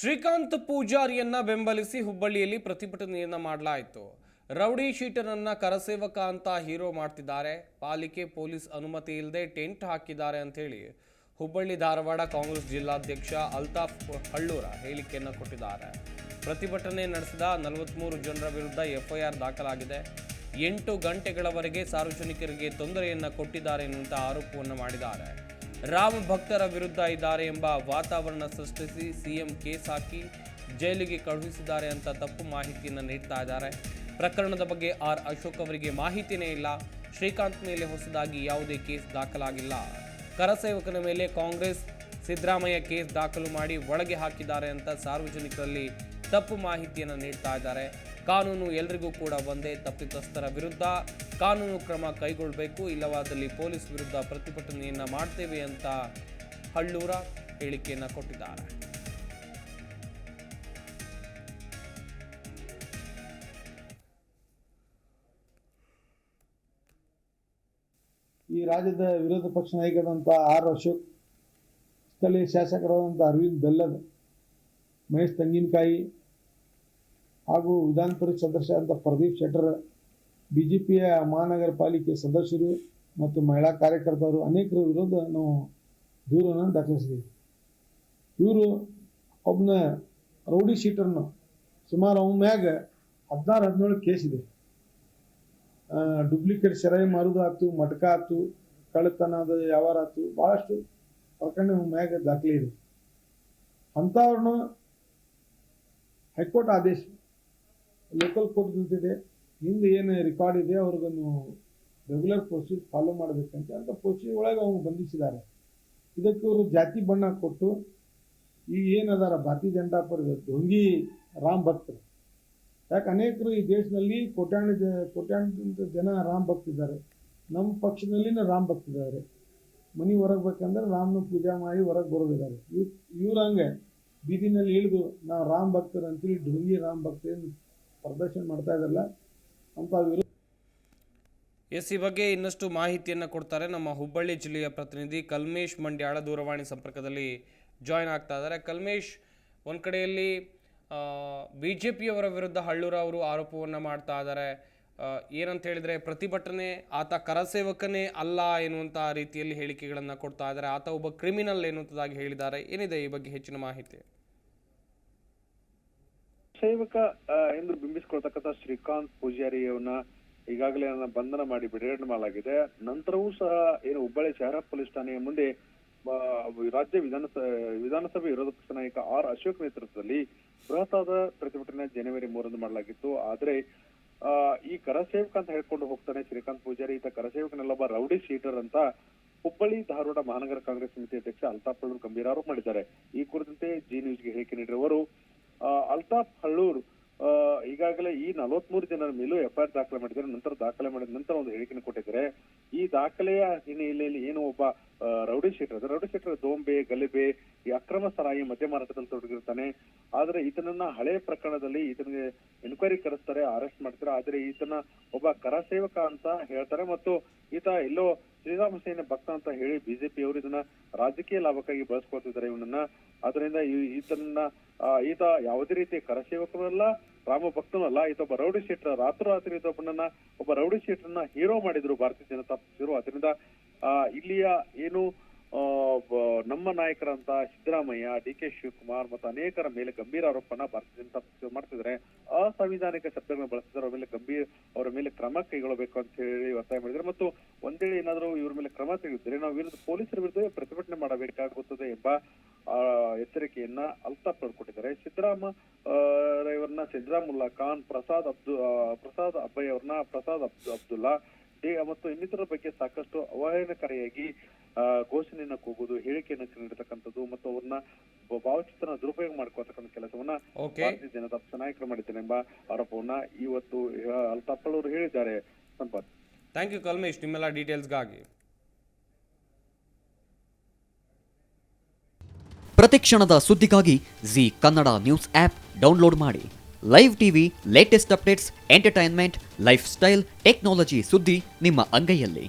ಶ್ರೀಕಾಂತ್ ಪೂಜಾರಿಯನ್ನ ಬೆಂಬಲಿಸಿ ಹುಬ್ಬಳ್ಳಿಯಲ್ಲಿ ಪ್ರತಿಭಟನೆಯನ್ನ ಮಾಡಲಾಯಿತು. ರೌಡಿ ಶೀಟರನ್ನ ಕರಸೇವಕ ಅಂತ ಹೀರೋ ಮಾಡ್ತಿದ್ದಾರೆ. ಪಾಲಿಕೆ ಪೊಲೀಸ್ ಅನುಮತಿ ಇಲ್ಲದೆ ಟೆಂಟ್ ಹಾಕಿದ್ದಾರೆ ಅಂತ ಹೇಳಿ ಹುಬ್ಬಳ್ಳಿ ಧಾರವಾಡ ಕಾಂಗ್ರೆಸ್ ಜಿಲ್ಲಾಧ್ಯಕ್ಷ ಅಲ್ತಾಫ್ ಹಳ್ಳೂರ ಹೇಳಿಕೆಯನ್ನು ಕೊಟ್ಟಿದ್ದಾರೆ. ಪ್ರತಿಭಟನೆ ನಡೆಸಿದ ನಲವತ್ಮೂರು ಜನರ ವಿರುದ್ಧ ಎಫ್ಐಆರ್ ದಾಖಲಾಗಿದೆ. ಎಂಟು ಗಂಟೆಗಳವರೆಗೆ ಸಾರ್ವಜನಿಕರಿಗೆ ತೊಂದರೆಯನ್ನು ಕೊಟ್ಟಿದ್ದಾರೆ ಎನ್ನುವಂಥ ಆರೋಪವನ್ನು ಮಾಡಿದ್ದಾರೆ. ರಾಮ ಭಕ್ತರ ವಿರುದ್ಧ ಇದ್ದಾರೆ ಎಂಬ ವಾತಾವರಣ ಸೃಷ್ಟಿಸಿ ಸಿಎಂ ಕೇಸ್ ಹಾಕಿ ಜೈಲಿಗೆ ಕಳುಹಿಸಿದ್ದಾರೆ ಅಂತ ತಪ್ಪು ಮಾಹಿತಿಯನ್ನು ನೀಡ್ತಾ ಇದ್ದಾರೆ. ಪ್ರಕರಣದ ಬಗ್ಗೆ ಆರ್ ಅಶೋಕ್ ಅವರಿಗೆ ಮಾಹಿತಿನೇ ಇಲ್ಲ. ಶ್ರೀಕಾಂತ್ ಮೇಲೆ ಹೊಸದಾಗಿ ಯಾವುದೇ ಕೇಸ್ ದಾಖಲಾಗಿಲ್ಲ. ಕರಸೇವಕನ ಮೇಲೆ ಕಾಂಗ್ರೆಸ್ ಸಿದ್ದರಾಮಯ್ಯ ಕೇಸ್ ದಾಖಲು ಮಾಡಿ ಒಳಗೆ ಹಾಕಿದ್ದಾರೆ ಅಂತ ಸಾರ್ವಜನಿಕರಲ್ಲಿ ತಪ್ಪು ಮಾಹಿತಿಯನ್ನು ನೀಡ್ತಾ ಇದ್ದಾರೆ. ಕಾನೂನು ಎಲ್ರಿಗೂ ಕೂಡ ಒಂದೇ ತಪ್ಪಿತಸ್ಥರ ವಿರುದ್ಧ ಕಾನೂನು ಕ್ರಮ ಕೈಗೊಳ್ಳಬೇಕು. ಇಲ್ಲವಾದಲ್ಲಿ ಪೊಲೀಸ್ ವಿರುದ್ಧ ಪ್ರತಿಭಟನೆಯನ್ನು ಮಾಡ್ತೇವೆ ಅಂತ ಹಳ್ಳೂರ ಹೇಳಿಕೆಯನ್ನು ಕೊಟ್ಟಿದ್ದಾರೆ. ಈ ರಾಜ್ಯದ ವಿರೋಧ ಪಕ್ಷ ನಾಯಕರಾದಂಥ ಆರ್ ಅಶೋಕ್, ಸ್ಥಳೀಯ ಶಾಸಕರಾದಂಥ ಅರವಿಂದ್ ಬೆಲ್ಲದ್ ಮಹೇಶ್ ತೆಂಗಿನಕಾಯಿ ಹಾಗೂ ವಿಧಾನ ಪರಿಷತ್ ಅಂತ ಪ್ರದೀಪ್ ಶೆಟ್ಟರ್ ಬಿ ಜೆ ಪಿಯ ಮಹಾನಗರ ಪಾಲಿಕೆ ಸದಸ್ಯರು ಮತ್ತು ಮಹಿಳಾ ಕಾರ್ಯಕರ್ತರು ಅನೇಕರ ವಿರುದ್ಧ ನಾವು ದೂರನ್ನು ದಾಖಲಿಸಿದ್ದೀವಿ. ಇವರು ಒಬ್ಬನ ರೌಡಿ ಶೀಟರ್ನು ಸುಮಾರು ಅವನ ಮ್ಯಾಗ ಹದಿನಾರು, ಹದಿನೇಳು ಕೇಸ್ ಇದೆ. ಡುಪ್ಲಿಕೇಟ್ ಸೆರಾಯಿ ಮಾರುದು ಆಯ್ತು ಮಟ್ಕ ಆಯ್ತು ಕಳ್ಳತನದ ವ್ಯವಹಾರ ಆಯ್ತು ಭಾಳಷ್ಟು ಪ್ರಕರಣ ಮ್ಯಾಗ ದಾಖಲೆ ಇದೆ. ಅಂಥವ್ರನ್ನ ಹೈಕೋರ್ಟ್ ಆದೇಶ. ಲೋಕಲ್ ಕೋರ್ಟ್ ನಿಂತಿದೆ. ಹಿಂದೆ ಏನು ರೆಕಾರ್ಡ್ ಇದೆ, ಅವ್ರಿಗೊಂದು ರೆಗ್ಯುಲರ್ ಪ್ರೊಸೀಜ್ ಫಾಲೋ ಮಾಡಬೇಕು ಅಂತ ಪ್ರೊಸೀಜ್ ಒಳಗೆ ಅವ್ನು ಬಂಧಿಸಿದ್ದಾರೆ. ಇದಕ್ಕೆ ಇವರು ಜಾತಿ ಬಣ್ಣ ಕೊಟ್ಟು, ಈ ಏನದಾರ ಭಾರತೀಯ ಜನತಾ ಪಕ್ಷದ ಢೊಂಗಿ ರಾಮ್ ಭಕ್ತರು. ಯಾಕೆ ಅನೇಕರು ಈ ದೇಶದಲ್ಲಿ ಕೋಟ್ಯಾಣ ಜ ಕೋಟ್ಯಾಂತ ಜನ ರಾಮ್ ಭಕ್ತಿದ್ದಾರೆ. ನಮ್ಮ ಪಕ್ಷದಲ್ಲಿನ ರಾಮ್ ಭಕ್ತಿದ್ದಾರೆ. ಮನೆ ಹೊರಗೆ ಬೇಕಂದ್ರೆ ರಾಮನ ಪೂಜೆ ಮಾಡಿ ಹೊರಗೆ ಬರೋದಿದ್ದಾರೆ ಇವ್ರು ಹಂಗೆ. ಬೀದಿನಲ್ಲಿ ಇಳಿದು ನಾವು ರಾಮ್ ಭಕ್ತರು ಅಂತೇಳಿ ಢೋಂಗಿ ರಾಮ್ ಏನು ಪ್ರದರ್ಶನ ಮಾಡ್ತಾ ಇದ್ದಲ್ಲ ಅಂತ ಎಸ್, ಈ ಬಗ್ಗೆ ಇನ್ನಷ್ಟು ಮಾಹಿತಿಯನ್ನು ಕೊಡ್ತಾರೆ ನಮ್ಮ ಹುಬ್ಬಳ್ಳಿ ಜಿಲ್ಲೆಯ ಪ್ರತಿನಿಧಿ ಕಲ್ಮೇಶ್ ಮಂಡ್ಯಾಳ ದೂರವಾಣಿ ಸಂಪರ್ಕದಲ್ಲಿ ಜಾಯ್ನ್ ಆಗ್ತಾ ಇದ್ದಾರೆ. ಕಲ್ಮೇಶ್, ಒಂದು ಕಡೆಯಲ್ಲಿ ಬಿ ಜೆ ಪಿಯವರ ವಿರುದ್ಧ ಹಳ್ಳೂರ ಅವರು ಆರೋಪವನ್ನು ಮಾಡ್ತಾ ಇದ್ದಾರೆ. ಏನಂತ ಹೇಳಿದರೆ ಪ್ರತಿಭಟನೆ ಆತ ಕರಸೇವಕನೇ ಅಲ್ಲ ಎನ್ನುವಂಥ ರೀತಿಯಲ್ಲಿ ಹೇಳಿಕೆಗಳನ್ನು ಕೊಡ್ತಾ ಇದ್ದಾರೆ. ಆತ ಒಬ್ಬ ಕ್ರಿಮಿನಲ್ ಎನ್ನುವಂಥದ್ದಾಗಿ ಹೇಳಿದ್ದಾರೆ. ಏನಿದೆ ಈ ಬಗ್ಗೆ ಹೆಚ್ಚಿನ ಮಾಹಿತಿ? ಸೇವಕ ಎಂದು ಬಿಂಬಿಸಿಕೊಳ್ತಕ್ಕಂಥ ಶ್ರೀಕಾಂತ್ ಪೂಜಾರಿಯವನ್ನ ಈಗಾಗಲೇ ಬಂಧನ ಮಾಡಿ ಬಿಡುಗಡೆ ಮಾಡಲಾಗಿದೆ. ನಂತರವೂ ಸಹ ಏನು ಹುಬ್ಬಳ್ಳಿ ಶಹರ ಪೊಲೀಸ್ ಠಾಣೆಯ ಮುಂದೆ ರಾಜ್ಯ ವಿಧಾನಸಭೆ ವಿಧಾನಸಭೆ ವಿರೋಧ ಪಕ್ಷ ನಾಯಕ ಆರ್ ಅಶೋಕ್ ನೇತೃತ್ವದಲ್ಲಿ ಬೃಹತ್ತಾದ ಪ್ರತಿಭಟನೆ ಜನವರಿ ಮೂರಂದು ಮಾಡಲಾಗಿತ್ತು. ಆದ್ರೆ ಈ ಕರಸೇವಕ ಅಂತ ಹೇಳ್ಕೊಂಡು ಹೋಗ್ತಾನೆ ಶ್ರೀಕಾಂತ್ ಪೂಜಾರಿ, ಈತ ಕರಸೇವಕನಲ್ಲೊಬ್ಬ ರೌಡಿ ಶೀಟರ್ ಅಂತ ಹುಬ್ಬಳ್ಳಿ ಧಾರವಾಡ ಮಹಾನಗರ ಕಾಂಗ್ರೆಸ್ ಸಮಿತಿ ಅಧ್ಯಕ್ಷ ಅಲ್ತಾಫ್ ಗಂಭೀರ ಆರೋಪ ಮಾಡಿದ್ದಾರೆ. ಈ ಕುರಿತಂತೆ ಜಿ ನ್ಯೂಸ್ಗೆ ಹೇಳಿಕೆ ನೀಡಿರುವ ಹಳ್ಳೂರ್ ಈಗಾಗಲೇ ಈ ನಲವತ್ಮೂರು ಜನರ ಮೇಲೂ ಎಫ್ಐಆರ್ ದಾಖಲೆ ಮಾಡಿದ್ದಾರೆ, ನಂತರ ದಾಖಲೆ ಮಾಡಿದ ನಂತರ ಒಂದು ಹೇಳಿಕೆಯನ್ನು ಕೊಟ್ಟಿದ್ದಾರೆ. ಈ ದಾಖಲೆಯ ಹಿನ್ನೆಲೆಯಲ್ಲಿ ಏನು ಒಬ್ಬ ರೌಡಿ ಶೀಟರ್ ರೌಡಿ ಶೀಟರ್ ದೋಂಬೆ, ಗಲಿಬೆ ಈ ಅಕ್ರಮ ಸರಾಯಿ ಮದ್ಯ ಮಾರಾಟದಲ್ಲಿ ತೊಡಗಿರ್ತಾನೆ. ಆದ್ರೆ ಈತನನ್ನ ಹಳೆ ಪ್ರಕರಣದಲ್ಲಿ ಈತನಿಗೆ ಎನ್ಕ್ವೈರಿ ಕರೆಸ್ತಾರೆ ಅರೆಸ್ಟ್ ಮಾಡ್ತಾರೆ. ಆದ್ರೆ ಈತನ ಒಬ್ಬ ಕರಸೇವಕ ಅಂತ ಹೇಳ್ತಾರೆ ಮತ್ತು ಈತ ಎಲ್ಲೋ ಶ್ರೀರಾಮ ಸೇನೆ ಭಕ್ತ ಅಂತ ಹೇಳಿ ಬಿಜೆಪಿ ಅವರು ಇದನ್ನ ರಾಜಕೀಯ ಲಾಭಕ್ಕಾಗಿ ಬಳಸ್ಕೊಳ್ತಿದ್ದಾರೆ ಇವನನ್ನ. ಅದರಿಂದ ಈತನನ್ನ ಈತ ಯಾವುದೇ ರೀತಿ ಕರಸೇವಕನೂ ರಾಮ ಭಕ್ತನೂ ಅಲ್ಲ, ಈತ ಒಬ್ಬ ರೌಡಿ ಶೀಟರ್. ರಾತ್ರೋರಾತ್ರಿ ಈತೊಬ್ಬನನ್ನ ಒಬ್ಬ ರೌಡಿ ಶೀಟರ್ನ ಹೀರೋ ಮಾಡಿದ್ರು ಭಾರತೀಯ ಜನತಾ ಪಕ್ಷರು ಅದರಿಂದ ಇಲ್ಲಿಯ ಏನು ನಮ್ಮ ನಾಯಕರಂತ ಸಿದ್ದರಾಮಯ್ಯ, ಡಿ ಕೆ ಶಿವಕುಮಾರ್ ಮತ್ತು ಅನೇಕರ ಮೇಲೆ ಗಂಭೀರ ಆರೋಪನ ಭಾರತೀಯ ಜನತಾ ಪಕ್ಷ ಮಾಡ್ತಿದ್ದಾರೆ ಅಸಂವಿಧಾನಿಕ ಶಬ್ದಗಳನ್ನ ಬಳಸಿದ್ರೆ ಅವ್ರ ಮೇಲೆ ಗಂಭೀರ, ಅವರ ಮೇಲೆ ಕ್ರಮ ಕೈಗೊಳ್ಳಬೇಕು ಅಂತ ಹೇಳಿ ಒತ್ತಾಯ ಮಾಡಿದ್ದಾರೆ ಮತ್ತು ಒಂದೇಳಿ ಏನಾದರೂ ಇವ್ರ ಮೇಲೆ ಕ್ರಮ ತೆಗೆದಿದ್ರೆ ನಾವು ವಿರುದ್ಧ ಪೊಲೀಸರ ವಿರುದ್ಧ ಪ್ರತಿಭಟನೆ ಮಾಡಬೇಕಾಗುತ್ತದೆ ಎಂಬ ಎಚ್ಚರಿಕೆಯನ್ನ ಅಲ್ತಾಫ್ ಪಡ್ಕೊಟ್ಟಿದ್ದಾರೆ ಕೊಟ್ಟಿದ್ದಾರೆ ಸಿದ್ದರಾಮ ಇವರನ್ನ ಸಿದ್ದರಾಮುಲ್ಲಾ, ಖಾನ್, ಪ್ರಸಾದ್ ಅಬ್ದು ಪ್ರಸಾದ್ ಅಬ್ಬಯ್ಯ ಅವ್ರನ್ನ ಪ್ರಸಾದ್ ಅಬ್ದು ಅಬ್ದುಲ್ಲಾ ಮತ್ತು ಇನ್ನಿತರ ಬಗ್ಗೆ ಸಾಕಷ್ಟು ಅವಹೇಳನಕಾರಿಯಾಗಿ ಘೋಷಣೆಯನ್ನ ಕೂಗುದು ಹೇಳಿಕೆಯನ್ನ ನೀಡತಕ್ಕಂಥದ್ದು ಮತ್ತು ಅವ್ರನ್ನ ಭಾವಚಿತ್ರನ ದುರುಪಯೋಗ ಮಾಡ್ಕೋತಕ್ಕಂಥ ಕೆಲಸವನ್ನ ಓಕೆ ಭಾರತೀಯ ಜನತಾ ಪಕ್ಷ ನಾಯಕರು ಮಾಡಿದ್ದೇನೆ ಎಂಬ ಆರೋಪವನ್ನ ಇವತ್ತು ಅಲ್ತಾಫ್ ಅವರು ಹೇಳಿದ್ದಾರೆ. ಸಂಪತ್. ಥ್ಯಾಂಕ್ ಯು ಕಲ್ಮೇಶ್ ನಿಮ್ಮೆಲ್ಲ ಡೀಟೇಲ್ಸ್ಗಾಗಿ ಪ್ರತಿಕ್ಷಣದ ಸುದ್ದಿಗಾಗಿ Zee Kannada news app download ಮಾಡಿ. Live TV latest updates entertainment life style technology ಸುದ್ದಿ ನಿಮ್ಮ ಅಂಗೈಯಲ್ಲಿ.